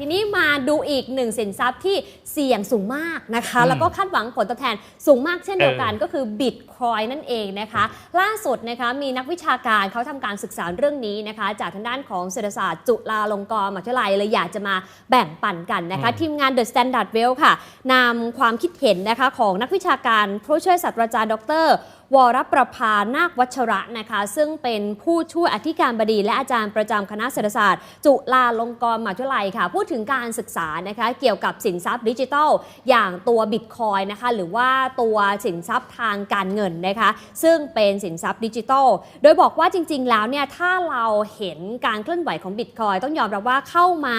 ทีนี้มาดูอีกหนึ่งสินทรัพย์ที่เสี่ยงสูงมากนะคะอืมแล้วก็คาดหวังผลตอบแทนสูงมากเช่นเดียวกันเออก็คือบิตคอยนั่นเองนะคะ ล่าสุดนะคะมีนักวิชาการเขาทำการศึกษาเรื่องนี้นะคะ จากทางด้านของเศรษฐศาสตร์จุฬาลงกรณ์มหาวิทยาลัยเลยอยากจะมาแบ่งปันกันนะคะอืมทีมงาน The Standard Well ค่ะนำความคิดเห็นนะคะของนักวิชาการผู้ช่วยศาสตราจารย์ดร วรประภานาควัชระนะคะ ซึ่งเป็นผู้ช่วยอธิการบดี และอาจารย์ประจำคณะเศรษฐศาสตร์ จุฬาลงกรณ์มหาวิทยาลัยค่ะ พูดถึงการศึกษานะคะเกี่ยวกับสินทรัพย์ดิจิทัล อย่างตัวบิตคอยนะคะหรือว่าตัวสินทรัพย์ทางการเงินนะคะซึ่งเป็นสินทรัพย์ดิจิทัล โดยบอกว่าจริง ๆ แล้วเนี่ยถ้าเราเห็นการเคลื่อนไหวของบิตคอยต้องยอมรับว่าเข้ามา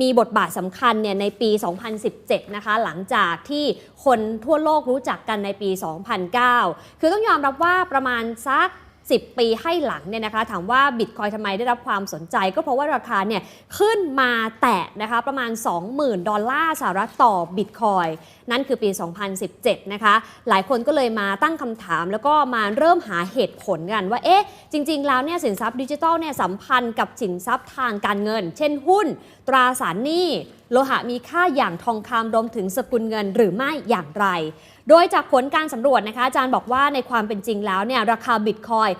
มีบทบาทสำคัญเนี่ยในปี 2017 นะคะหลังจากที่คนทั่วโลกรู้จักกันในปี 2009 คือต้องยอมรับว่าประมาณสัก10 ปีให้หลังเนี่ยนะคะถามว่าบิตคอยทำไมได้รับความสนใจ ก็เพราะว่าราคาเนี่ยขึ้นมาแตะนะคะประมาณ 20,000 ดอลลาร์สหรัฐต่อบิตคอยนั่นคือปี 2017 นะคะ หลายคนก็เลยมาตั้งคำถามแล้วก็มาเริ่มหาเหตุผลกันว่าเอ๊ะจริง ๆ แล้วเนี่ยสินทรัพย์ดิจิทัลเนี่ยสัมพันธ์กับสินทรัพย์ทางการเงิน เช่นหุ้น ตราสารหนี้โลหะมีค่าอย่างทองคำรวมถึงสกุลเงินหรือไม่อย่างไร โดยจากผลการสำรวจนะคะอาจารย์บอกว่าในความเป็นจริงแล้วเนี่ยราคาบิตคอย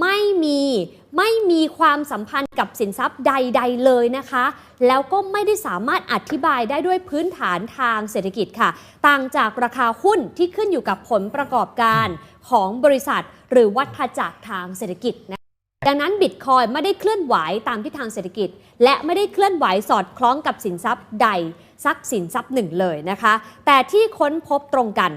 ไม่มีไม่มีความสัมพันธ์กับสินทรัพย์ใด ๆ เลยนะคะ แล้วก็ไม่ได้สามารถอธิบายได้ด้วยพื้นฐานทางเศรษฐกิจค่ะ ต่างจากราคาหุ้นที่ขึ้นอยู่กับผลประกอบการของบริษัท หรือวัฏจักรทางเศรษฐกิจนะดังนั้นบิตคอยไม่ได้เคลื่อนไหวตามทิศทางเศรษฐกิจ และไม่ได้เคลื่อนไหวสอดคล้องกับสินทรัพย์ใดสักสินทรัพย์หนึ่งเลยนะคะ แต่ที่ค้นพบตรงกัน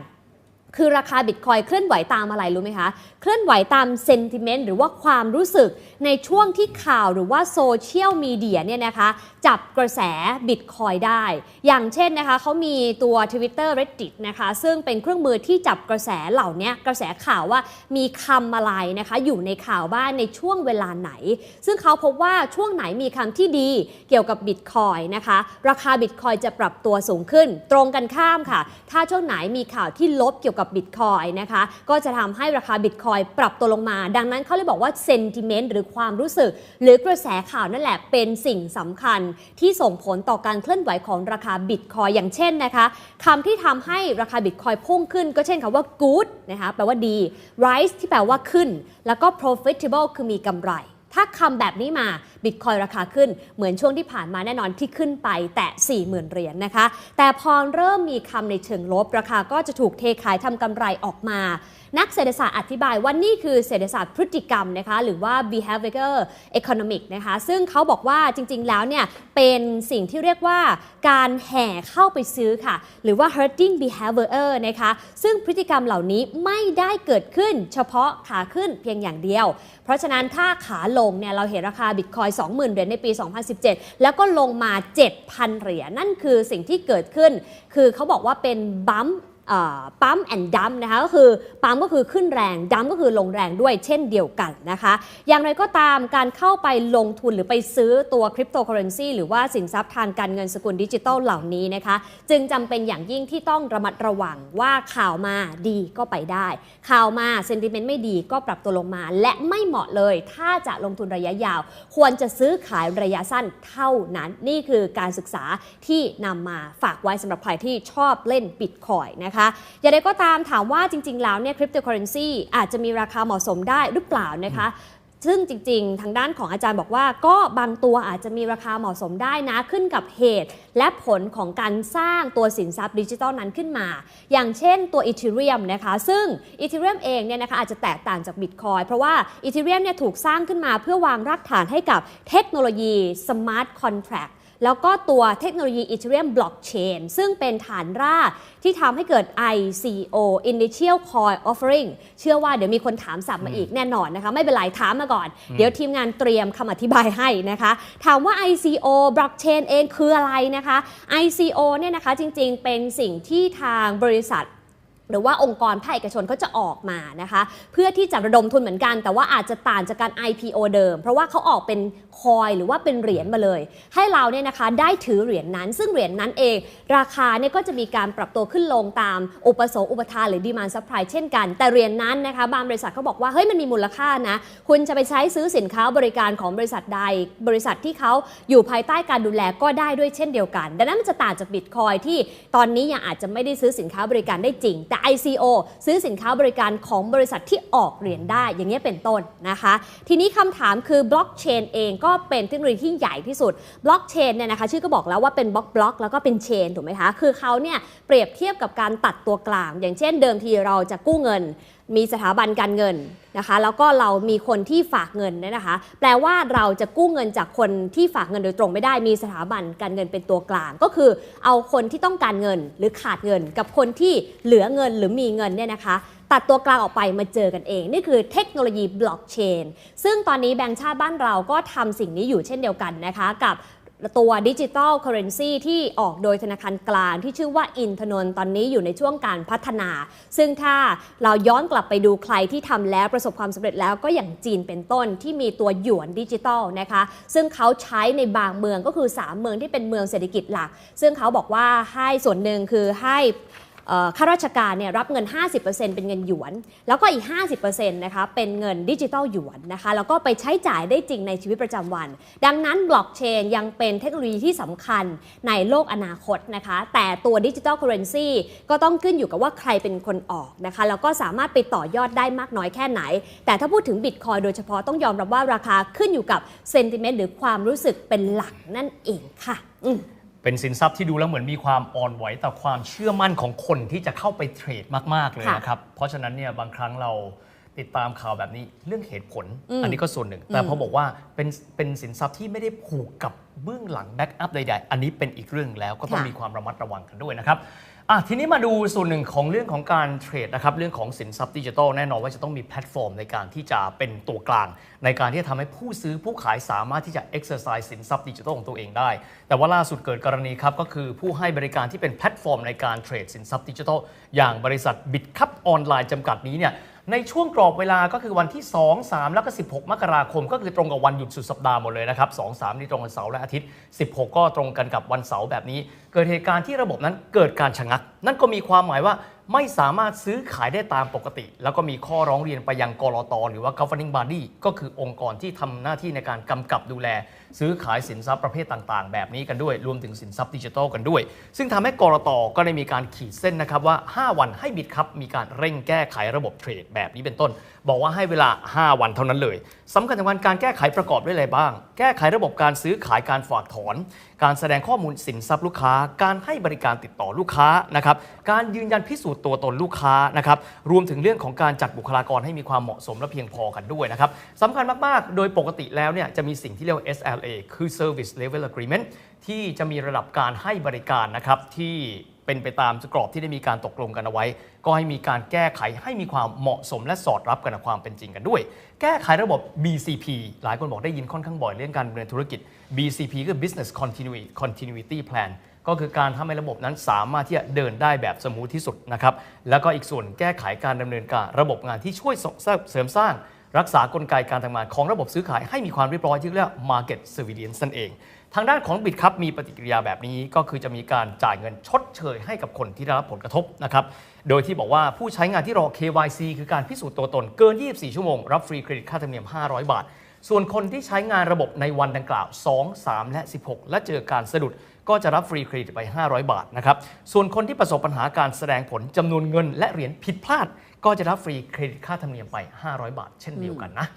คือราคาบิตคอยเคลื่อนไหวตามอะไรรู้ไหมคะ เคลื่อนไหวตามเซนติเมนต์หรือว่าความรู้สึกในช่วงที่ข่าวหรือว่าโซเชียลมีเดียเนี่ยนะคะจับกระแสบิตคอยได้ อย่างเช่นนะคะเขามีตัว Twitter Reddit นะคะซึ่งเป็นเครื่องมือที่จับกระแสเหล่านี้กระแสข่าวว่ามีคำอะไรนะคะอยู่ในข่าวบ้านในช่วงเวลาไหน ซึ่งเขาพบว่าช่วงไหนมีคำที่ดีเกี่ยวกับบิตคอยนะคะราคาบิตคอยจะปรับตัวสูงขึ้น ตรงกันข้ามค่ะ ถ้าช่วงไหนมีข่าวที่ลบเกี่ยวกับบิตคอยนะคะ ก็จะทำให้ราคาบิตคอยปรับตัวลงมา ดังนั้นเขาเลยบอกว่าเซนติเมนต์หรือความรู้สึก หรือกระแสข่าวนั่นแหละเป็นสิ่งสำคัญที่ส่งผลต่อการเคลื่อนไหวของราคาบิตคอยอย่างเช่นนะคะคำที่ทำให้ราคาบิตคอยพุ่งขึ้น ก็เช่นคำว่า good นะคะแปลว่าดี rise ที่แปลว่าขึ้น แล้วก็ profitable คือมีกำไร ถ้าคำแบบนี้มา บิตคอยราคาขึ้นเหมือนช่วงที่ผ่านมาแน่นอนที่ขึ้นไปแตะ40,000 เหรียญนะคะ แต่พอเริ่มมีคำในเชิงลบ ราคาก็จะถูกเทขายทำกำไรออกมา นักเศรษฐศาสตร์อธิบายว่านี่คือเศรษฐศาสตร์พฤติกรรมนะคะหรือว่า behavior economic นะคะซึ่งเขาบอกว่าจริง ๆ แล้วเนี่ยเป็นสิ่งที่เรียกว่าการแห่เข้าไปซื้อค่ะ หรือว่า herding behavior นะคะซึ่งพฤติกรรมเหล่านี้ไม่ได้เกิดขึ้นเฉพาะขาขึ้นเพียงอย่างเดียว เพราะฉะนั้นถ้าขาลงเนี่ยเราเห็นราคาบิตคอย20,000 เหรียญในปี 2017 แล้วก็ลงมา 7,000 เหรียญนั่นคือสิ่งที่เกิดขึ้น คือเขาบอกว่าเป็นบัม ปั๊มแอนดัมนะคะก็คือปั๊มก็คือขึ้นแรงดัมก็คือลงแรงด้วยเช่นเดียวกันนะคะ อย่างไรก็ตามการเข้าไปลงทุนหรือไปซื้อตัวคริปโตเคอเรนซีหรือว่าสินทรัพย์ทางการเงินสกุลดิจิตอลเหล่านี้นะคะ จึงจำเป็นอย่างยิ่งที่ต้องระมัดระวังว่าข่าวมาดีก็ไปได้ ข่าวมาเซนติเมนต์ไม่ดีก็ปรับตัวลงมา และไม่เหมาะเลย ถ้าจะลงทุนระยะยาว ควรจะซื้อขายระยะสั้นเท่านั้นนี่คือการศึกษาที่นำมาฝากไว้สำหรับใครที่ชอบเล่นบิตคอยนะคะอย่างไรก็ตามถามว่าจริง ๆ แล้วเนี่ยคริปโตเคอเรนซีอาจจะมีราคาเหมาะสมได้หรือเปล่านะคะซึ่งจริง ๆ ทางด้านของอาจารย์บอกว่าก็บางตัวอาจจะมีราคาเหมาะสมได้นะขึ้นกับเหตุ และผลของการสร้างตัวสินทรัพย์ดิจิทัลนั้นขึ้นมา อย่างเช่นตัวอีเทเรียมนะคะซึ่งอีเทเรียมเองเนี่ยนะคะอาจจะแตกต่างจากบิตคอยเพราะว่าอีเทเรียมเนี่ยถูกสร้างขึ้นมาเพื่อวางรากฐานให้กับเทคโนโลยีสมาร์ทคอนแท็ก แล้วก็ตัวเทคโนโลยี Ethereum Blockchain ซึ่งเป็นฐานรากที่ทำให้เกิด ICO Initial Coin Offering เชื่อว่าเดี๋ยวมีคนถามสับมาอีกแน่นอนนะคะ ไม่เป็นไรถามมาก่อน เดี๋ยวทีมงานเตรียมคำอธิบายให้นะคะ ถามว่า ICO Blockchain เองคืออะไรนะคะ ICO เนี่ยนะคะจริงๆ เป็นสิ่งที่ทางบริษัท หรือว่าองค์กรภาคเอกชนเขาจะออกมานะคะ เพื่อที่จะระดมทุนเหมือนกัน แต่ว่าอาจจะต่างจากการ IPO เดิม เพราะว่าเขาออกเป็นคอยหรือว่าเป็นเหรียญมาเลย ให้เราเนี่ยนะคะได้ถือเหรียญนั้น ซึ่งเหรียญนั้นเอง ราคาเนี่ยก็จะมีการปรับตัวขึ้นลงตามอุปสงค์อุปทานหรือดีมานซัพพลายเช่นกัน แต่เหรียญนั้นนะคะบางบริษัทเขาบอกว่าเฮ้ยมันมีมูลค่านะคุณจะไปใช้ซื้อสินค้าบริการของบริษัทใด บริษัทที่เขาอยู่ภายใต้การดูแลก็ได้ด้วยเช่นเดียวกัน ดังนั้นมันจะต่างจากบิตคอยที่ตอนนี้ยังอาจจะไม่ได้ซื้อสินค้าบริการได้จริงแต่ ICO ซื้อสินค้าบริการของบริษัทที่ออกเหรียญได้ อย่างนี้เป็นต้นนะคะ ทีนี้คำถามคือบล็อกเชนเองก็เป็นเทคโนโลยีที่ใหญ่ที่สุดบล็อกเชนเนี่ยนะคะชื่อก็บอกแล้วว่าเป็นบล็อกบล็อกแล้วก็เป็นเชนถูกไหมคะ คือเขาเนี่ยเปรียบเทียบกับการตัดตัวกลาง อย่างเช่นเดิมทีเราจะกู้เงิน มีสถาบันการเงินนะคะ แล้วก็เรามีคนที่ฝากเงินเนี่ยนะคะ แปลว่าเราจะกู้เงินจากคนที่ฝากเงินโดยตรงไม่ได้ มีสถาบันการเงินเป็นตัวกลาง ก็คือเอาคนที่ต้องการเงินหรือขาดเงิน กับคนที่เหลือเงินหรือมีเงินเนี่ยนะคะ ตัดตัวกลางออกไปมาเจอกันเอง นี่คือเทคโนโลยีบล็อกเชนซึ่งตอนนี้แบงก์ชาติบ้านเราก็ทำสิ่งนี้อยู่เช่นเดียวกันนะคะ กับ ตัวดิจิตอลเคอร์เรนซีที่ออกโดยธนาคารกลางที่ชื่อว่าอินทนนท์ตอนนี้อยู่ในช่วงการพัฒนา ซึ่งถ้าเราย้อนกลับไปดูใครที่ทำแล้วประสบความสำเร็จแล้วก็อย่างจีนเป็นต้นที่มีตัวหยวนดิจิตอลนะคะ ซึ่งเขาใช้ในบางเมืองก็คือ 3 เมืองที่เป็นเมืองเศรษฐกิจหลัก ซึ่งเขาบอกว่าให้ส่วนหนึ่งคือให้ ข้าราชการเนี่ยรับเงิน 50%เป็นเงินหยวน แล้วก็อีก 50%นะคะเป็นเงินดิจิตอลหยวนนะคะแล้วก็ไปใช้จ่ายได้จริงในชีวิตประจำวัน ดังนั้นบล็อกเชนยังเป็นเทคโนโลยีที่สำคัญในโลกอนาคตนะคะแต่ตัวดิจิตอลเคอร์เรนซีก็ต้องขึ้นอยู่กับว่าใครเป็นคนออกนะคะแล้วก็สามารถไปต่อยอดได้มากน้อยแค่ไหน แต่ถ้าพูดถึงบิตคอยโดยเฉพาะต้องยอมรับว่าราคาขึ้นอยู่กับเซนติเมนต์หรือความรู้สึกเป็นหลักนั่นเองค่ะอื เป็นสินทรัพย์ที่ดูแล้วเหมือนมีความอ่อนไหวต่อความเชื่อมั่นของคนที่จะเข้าไปเทรดมาก ๆ เลยค่ะนะครับ เพราะฉะนั้นเนี่ยบางครั้งเรา ติดตามข่าวแบบนี้เรื่องเหตุผลอืมอันนี้ก็ส่วนหนึ่ง แต่พอบอกว่าเป็นเป็นสินทรัพย์ที่ไม่ได้ผูกกับเบื้องหลังแบ็กอัพใดๆ อันนี้เป็นอีกเรื่องแล้วก็ต้องค่ะมีความระมัดระวังกันด้วยนะครับอะทีนี้มาดูส่วนหนึ่งของเรื่องของการเทรดนะครับเรื่องของสินทรัพย์ดิจิทัลแน่นอนว่าจะต้องมีแพลตฟอร์มในการที่จะเป็นตัวกลาง ในการที่จะทำให้ผู้ซื้อผู้ขายสามารถที่จะ exercise สินทรัพย์ดิจิทัลของตัวเองได้ แต่ว่าล่าสุดเกิดกรณีครับก็คือผู้ให้บริการที่เป็นแพลตฟอร์มในการเทรดสินทรัพย์ดิจิทัลอย่างบริษัทบิตคัพออนไลน์จำกัดนี้เนี่ย ในช่วงกรอบเวลาก็คือวันที่ 2 3 แล้วก็ 16 มกราคม ก็คือตรงกับวันหยุดสุดสัปดาห์หมดเลยนะครับ 2 3 นี่ตรงกับเสาร์และอาทิตย์ 16 ก็ตรงกันกับวันเสาร์แบบนี้ เกิดเหตุการณ์ที่ระบบนั้นเกิดการชะงัก นั่นก็มีความหมายว่า ไม่สามารถซื้อขายได้ตามปกติ แล้วก็มีข้อร้องเรียนไปยังกรอตหรือว่า governing body ก็คือองค์กรที่ทำหน้าที่ในการกำกับดูแล ซื้อขายสินทรัพย์ประเภทต่างๆ แบบนี้กันด้วย รวมถึงสินทรัพย์ดิจิทัลกันด้วย ซึ่งทำให้กรอตก็ได้มีการขีดเส้นนะครับว่า 5 วันให้บิตครับมีการเร่งแก้ไขระบบเทรดแบบนี้เป็นต้น บอกว่าให้เวลา 5 วันเท่านั้นเลยสำคัญสำคัญการแก้ไขประกอบด้วยอะไรบ้าง แก้ไขระบบการซื้อขายการฝากถอน การแสดงข้อมูลสินทรัพย์ลูกค้า การให้บริการติดต่อลูกค้านะครับการยืนยันพิสูจน์ตัวตนลูกค้านะครับรวมถึงเรื่องของการจัดบุคลากรให้มีความเหมาะสมและเพียงพอกันด้วยนะครับสำคัญมากๆ โดยปกติแล้วเนี่ยจะมีสิ่งที่เรียกว่า SLA คือ Service Level Agreement ที่จะมีระดับการให้บริการนะครับที่ เป็นไปตามกรอบที่ได้มีการตกลงกันเอาไว้ ก็ให้มีการแก้ไขให้มีความเหมาะสมและสอดรับกันกับความเป็นจริงกันด้วย แก้ไขระบบ BCP หลายคนบอกได้ยินค่อนข้างบ่อยเรื่องการดำเนินธุรกิจ BCP คือ Business Continuity Continuity Plan ก็คือการทำให้ระบบนั้นสามารถที่จะเดินได้แบบสมูทที่สุดนะครับ แล้วก็อีกส่วนแก้ไขการดำเนินการระบบงานที่ช่วยเสริมสร้าง รักษากลไกการทำงานของระบบซื้อขายให้มีความเรียบร้อยที่เรียกว่า Market Surveillance นั่นเอง ทางด้านของบิตครับมีปฏิกิริยาแบบนี้ก็คือจะมีการจ่ายเงินชดเชยให้กับคนที่ได้รับผลกระทบนะครับโดยที่บอกว่าผู้ใช้งานที่รอ KYC คือการพิสูจน์ตัวตนเกิน 24 ชั่วโมง รับฟรีเครดิตค่าธรรมเนียม 500 บาท ส่วนคนที่ใช้งานระบบในวันดังกล่าว 2 3 และ 16 และเจอการสะดุดก็จะรับฟรีเครดิตไป 500 บาทนะครับ ส่วนคนที่ประสบปัญหาการแสดงผลจำนวนเงินและเหรียญผิดพลาด ก็จะรับฟรีเครดิตค่าธรรมเนียมไป 500 บาท เช่นเดียวกันนะ